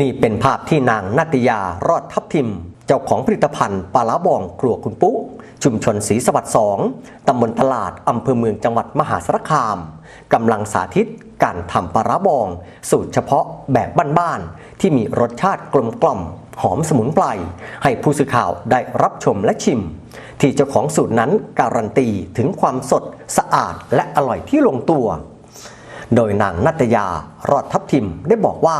นี่เป็นภาพที่นางนาตยารอดทับทิม เจ้าของผลิตภัณฑ์ปลาร้าบองครัวคุณปุ๊ ชุมชนศรีสวัสดิ์สองตำบลตลาดอำเภอเมืองจังหวัดมหาสารคามกำลังสาธิตการทำปลาร้าบอง สูตรเฉพาะแบบบ้านๆที่มีรสชาติกลมกล่อมหอมสมุนไพรให้ผู้สื่อข่าวได้รับชมและชิม ที่เจ้าของสูตรนั้นการันตีถึงความสดสะอาดและอร่อยที่ลงตัว โดยนางนัตยารอดทับทิมได้บอกว่า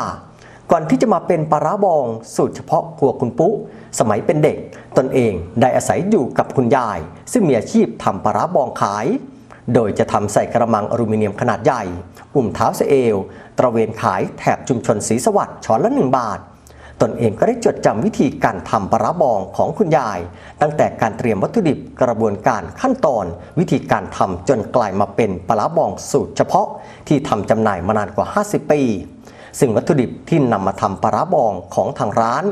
ก่อนที่จะมาเป็นปลาร้าบอง สูตรเฉพาะครัวคุณปุ๊ สมัยเป็นเด็ก ตนเองได้อาศัยอยู่กับคุณยาย ซึ่งมีอาชีพทำปลาร้าบองขาย โดยจะทำใส่กระมังอลูมิเนียมขนาดใหญ่ อุ่มเท้าเสเอลตระเวนขายแถบชุมชนศรีสวัสดิ์ช้อนละหนึ่งบาท ตนเองก็ได้จดจำวิธีการทำปลาร้าบองของคุณยาย ตั้งแต่การเตรียมวัตถุดิบกระบวนการขั้นตอน วิธีการทำจนกลายมาเป็นปลาร้าบองสูตรเฉพาะที่ทำจำหน่ายมานานกว่า 50 ปี ซึ่งวัตถุดิบที่นำมาทำปลาร้าบองของทางร้าน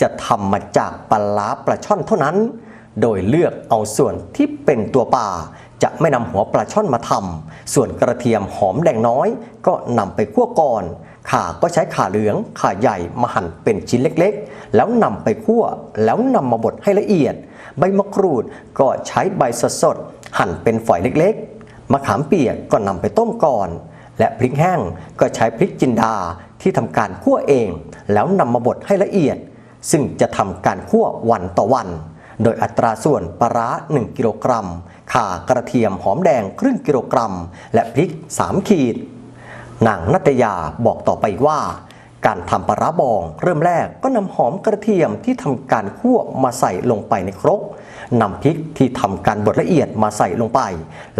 จะทำมาจากปลาร้าปลาช่อนเท่านั้น โดยเลือกเอาส่วนที่เป็นตัวปลาจะไม่นำหัวปลาช่อนมาทำส่วนกระเทียมหอมแดงน้อย ก็นำไปคั่วก่อนข่าก็ใช้ข่าเหลือง ข่าใหญ่มาหั่นเป็นชิ้นเล็กๆ แล้วนำไปคั่ว แล้วนำมาบดให้ละเอียด ใบมะกรูดก็ใช้ใบสดๆ หั่นเป็นฝอยเล็กๆ มะขามเปียกก็นำไปต้มก่อน และพริกแห้งก็ใช้พริกจินดา ที่ทำการคั่วเอง แล้วนำมาบดให้ละเอียด ซึ่งจะทำการคั่ววันต่อวัน โดยอัตราส่วนปลาร้า 1 กิโลกรัม ข่ากระเทียมหอมแดงครึ่งกิโลกรัม และพริก 3 ขีด นางนัตยาบอกต่อไปว่า การทำปลาร้าบอง เริ่มแรกก็นำหอมกระเทียมที่ทำการคั่วมาใส่ลงไปในครก นำพริกที่ทำการบดละเอียดมาใส่ลงไป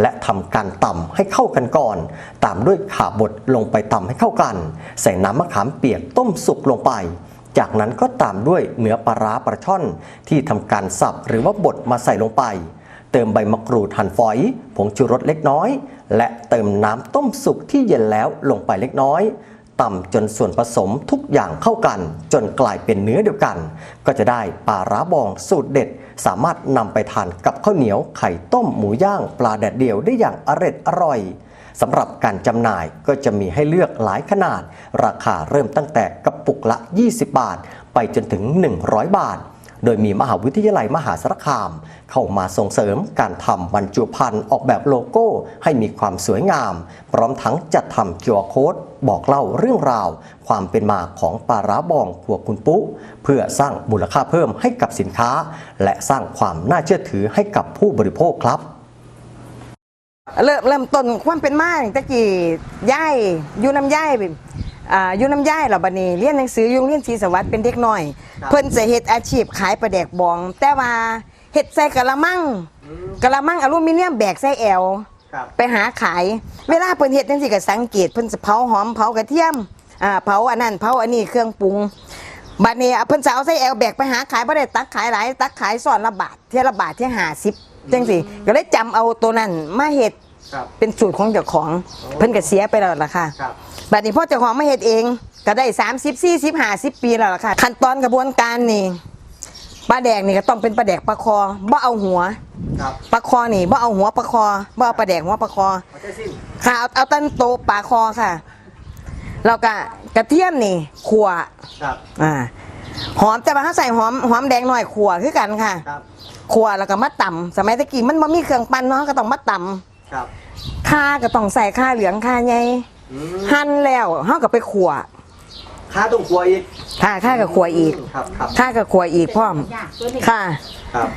และทำการตำให้เข้ากันก่อน ตามด้วยข่าบดลงไปตำให้เข้ากัน ใส่น้ำมะขามเปียกต้มสุกลงไปจากนั้นก็ตามด้วยเนื้อปลาร้าปลาช่อน ที่ทำการสับหรือว่าบดมาใส่ลงไป เติมใบมะกรูดหั่นฝอย ผงชูรสเล็กน้อย และเติมน้ำต้มสุกที่เย็นแล้วลงไปเล็กน้อยตำจนส่วนผสมทุกอย่างเข้ากัน จนกลายเป็นเนื้อเดียวกัน ก็จะได้ปลาร้าบองสูตรเด็ด สามารถนำไปทานกับข้าวเหนียวไข่ต้มหมูย่างปลาแดดเดียวได้อย่างอร็ดอร่อยสำหรับการจำหน่ายก็จะมีให้เลือกหลายขนาด ราคาเริ่มตั้งแต่กระปุกละ 20 บาท ไปจนถึง 100 บาท โดยมีมหาวิทยาลัยมหาสารคาม เข้ามาส่งเสริมการทำบรรจุภัณฑ์ออกแบบโลโก้ให้มีความสวยงาม พร้อมทั้งจัดทำจัวโค้ดบอกเล่าเรื่องราว ความเป็นมาของปลาร้าบองครัวคุณปุ๊ เพื่อสร้างมูลค่าเพิ่มให้กับสินค้า และสร้างความน่าเชื่อถือให้กับผู้บริโภคครับเริ่มเริ่มต้นความเป็นมาตั้งแต่กี้ย่ายอยู่น้ำย่าย อ่าอยู่น้ำย่ายเหราบัดนี้เรียนหนังสืออยู่โรงเรียนศรีสวัสดิ์เป็นเด็กน้อยครับเพิ่นจะเฮ็ดอาชีพขายปลาแดกบอง แต่ว่าเฮ็ดใส่กะละมังกะละมังอลูมิเนียมแบกใส่แอวครับไปหาขายเวลาเพิ่นเฮ็ดจังซี่ก็สังเกตเพิ่นจะเผาหอมเผากระเทียมอ่าเผาอันนั้นเผาอันนี้เครื่องปรุงบัดนี้เพิ่นจะเอาใส่แอลแบกไปหาขายบ่ได้ตักขายหลายตักขายซ้อนละบาทเที่ยละบาทเที่ย50จังซี่ก็เลยจำเอาตัวนั้นมาเฮ็ด ครับเป็นสูตรของเจ้าของเพิ่นก็เสียไปแล้วล่ะค่ะครับ บัดนี้พ่อเจ้าของมาเฮ็ดเองก็ได้30 40 50ปีแล้วล่ะค่ะ ขั้นตอนกระบวนการนี่ปลาแดกนี่ก็ต้องเป็นปลาแดกปลาคอบ่เอาหัวครับปลาคอนี่บ่เอาหัวปลาคอบ่เอาปลาแดกหัวปลาคอขอใจสิ้นค่ะเอาเอาตันโตปลาคอค่ะแล้วก็กระเทียมนี่ขัวครับอ่าหอมแต่ว่าเขาใส่หอมหอมแดงหน่อยขัวคือกันค่ะครับขัวแล้วก็มาตำสมัยตะกี้มันบ่มีเครื่องปั้นเนาะก็ต้องมาตำ ครับข้าก็ต้องใส่ข้าเหลืองข้าใหญ่หั่นแล้วเฮาก็ไปขัวค่าต้องครัวอีกค่ะข้าก็ขัวอีกครับครับข้าก็ขัวอีกพร้อม ค่ะ ครับ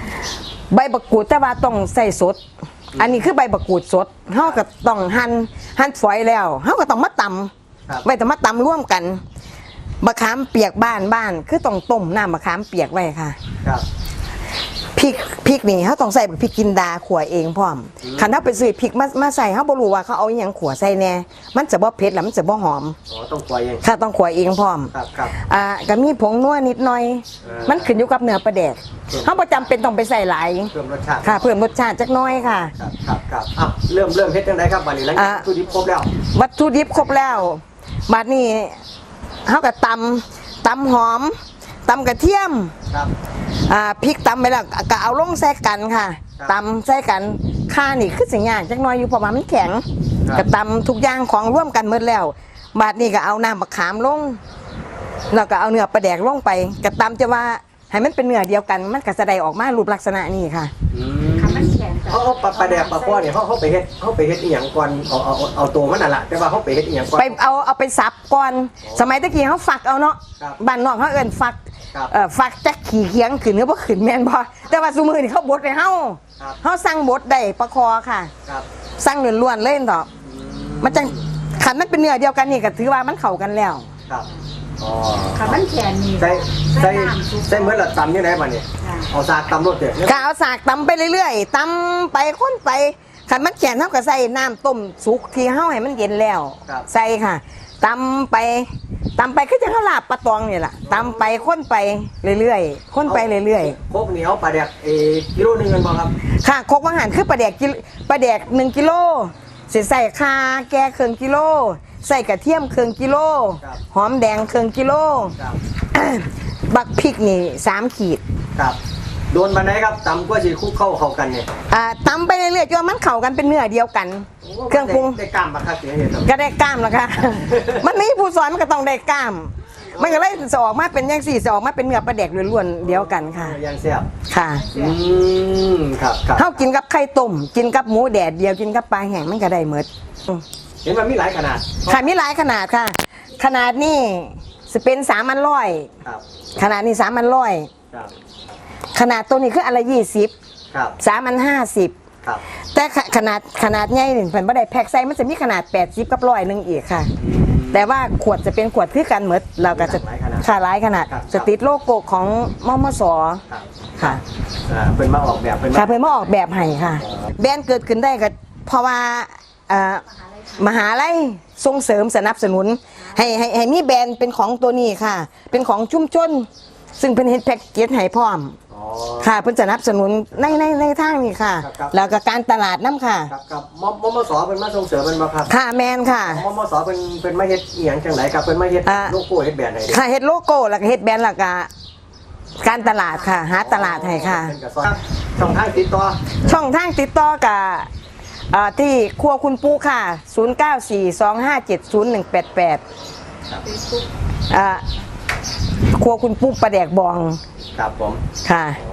ใบบักกูดแต่ว่าต้องใส่สด อันนี้คือใบบักกูดสดเฮาก็ต้องหั่นหั่นฝอยแล้วเฮาก็ต้องมาตำครับไว้ต้องมาตำร่วมกันมะขามเปียกบ้านบ้าน คือต้องต้มน้ำมะขามเปียกไว้ค่ะ ครับ พริกพริกนี่เขาต้องใส่พริกกินดาขัวเองพร้อมคันถ้าไปซื้อพริกมามาใส่เขาบ่รู้ว่าเขาเอาอหยังขัวใส่แน่มันจะบ่เผ็ดแล้วมันจะบ่หอมอ๋อต้องครัวเอง ค่ะต้องขัวเองพร้อมครับครับ อ่าก็มีผงนัวนิดหน่อยเออมันขึ้นอยู่กับเนื้อปลาแดกเขาประจำเป็นต้องไปใส่หลายเพิ่มรสชาติค่ะ เพิ่มรสชาติจักหน้อยค่ะ ครับครับครับอะเริ่มเริ่มเฮ็ดจังไดครับวันนี้หลังจากอะทุดิบครบแล้ว วัตถุดิบครบแล้วบัดนี้เขาก็ตำตำหอมตำกระเทียม ครับ อ่าพริกตำไปแล้วก็เอาลงใส่กันค่ะครับตำใส่กันข้านี่คือสิ่งยากจักหน้อยอยู่เพราะว่ามันแข็งครับ ก็ตำทุกอย่างของร่วมกันหมดแล้ว บาดนี้ก็เอาน้ำมะขามลงแล้วก็เอาเนื้อปลาแดกลงไปกระตำจะว่าให้มันเป็นเนื้อเดียวกันมันก็จะได้ออกมารูปลักษณะนี้ค่ะ อืคำมันแข็งเขาเอาปลาปลาแดกปลาก้อนเนี่ยเขาเขาไปเฮ็ดเขาไปเฮ็ดอีหยังก่อนเอาเอาเอาเอาตัวมันน่ะล่ะแต่ว่าเขาไปเฮ็ดอีหยังก่อน ไปเอาเอาไปสับก่อน สมัยตะกี้เขาฝักเอาเนาะครับ บ้านนอกเขาเอิ้นฝัก ครับเอ่อฝักจักขี่เคียงขึ้นหรือบ่ขึ้นแม่นบ่แต่ว่าซุมื้อนี่เขาบดให้เฮาครับ เฮาสั่งบดได้ประคอค่ะ ครับสั่งล้วนๆเล่นดอกมันจังขันมันเป็นเนื้อเดียวกันนี่ก็ถือว่ามันเข้ากันแล้ว ครับอ๋อคำมันแข็งนี่ใส่ใส่น้ำซุปใส่เหมือนละตำยังไงมาเนี่ยค่ะเอาสากตำรถเด็ดก็เอาสากตำไปเรื่อยๆตำไปค้นไปขันมันแข็งเท่ากับใส่น้ำต้มสุกที่เฮาให้มันเย็นแล้วใส่ค่ะ ตำไปตำไปคือจะเฮาลาบปลาตองนี่แหละตำไปค้นไปเรื่อยๆค้นไปเรื่อยโคกเหนียวปลาแดกเออกิโลหนึงเงินบ่ครับ ๆค่ะครกวังหันคือปลาแดกกิโลปลาแดกหนึ่งกิโลสิใส่คาแกเครื่องกิโล ใส่กระเทียมเครื่องกิโลหอมแดงเครื่องกิโล ครับ บักพริกนี่สามขีด ครับ โดนบันไดครับตำก็สิคุกเข้าเข้ากันเนี่ยอ่าตำไปเรื่อยๆจนมันเข้ากันเป็นเนื้อเดียวกัน เครื่องปรุงได้กล้ามบักคักเสียเห็นครับก็ได้กล้ามแล้วค่ะ มันมีผู้สอนมันก็ต้องได้กล้าม มันก็เลยจะออกมาเป็นอย่างสี่จะออกมาเป็นเนื้อปลาแดกล้วนๆเดียวกันค่ะ ยังเสียบค่ะอืมครับครับเขากินกับไข่ต้มกินกับหมูแดดเดียวกินกับปลาแห้งมันก็ได้หมดอืมเห็นมันมีหลายขนาดค่ะมีหลายขนาดค่ะ ขนาดนี้จะเป็นสามอันร้อยครับขนาดนี้สามอันร้อยครับ ขนาดตัวนี้คืออันละยี่สิบครับสามอันห้าสิบครับแต่ขขนาดขนาดใหญ่หนึ่งเพิ่นบ่ได้แพ็คใส่มันจะมีขนาด80กับร้อยหนึงอีกค่ะแต่ว่าขวดจะเป็นขวดคือกันหมดเราก็จะหลายขนาดค่ะหลายขนาด ครับ จะติดโลโก้ของมมสครับค่ะ อ่าเป็นมาออกแบบเป็นค่ะมาเพิ่นมาออกแบบให้ค่ะ แบรนด์เกิดขึ้นได้ก็เพราะว่าเอ่อมหาลัยส่งเสริมสนับสนุน ให้ให้ให้มีแบรนด์เป็นของตัวนี้ค่ะ เป็นของชุมชนซึ่งเพิ่นเฮ็ดแพ็กเกจให้พร้อมอ๋อ ค่ะเพิ่นสนับสนุนในในในทางนี้ค่ะ ครับครับ แล้วก็การตลาดน้ำค่ะ ครับครับมมมสเป็นมาส่งเสริมเป็นมาครับค่ะแมนค่ะมมสเป็นเป็นมาเฮ็ดอีหยังจังไหนครับเป็นมาเฮ็ดอ่า โลโก้เฮ็ดแบรนด์ไหนเด้ค่ะเฮ็ดโลโก้แล้วก็เฮ็ดแบรนด์แล้วก็การตลาดค่ะ หาตลาดให้ค่ะ เป็นกระสอบครับช่องทางติดต่อช่องทางติดต่อกับอ่าที่ครัวคุณปูค่ะ 0942570188ครับอ่าครัวคุณปูประแดกบอง ครับผม ค่ะ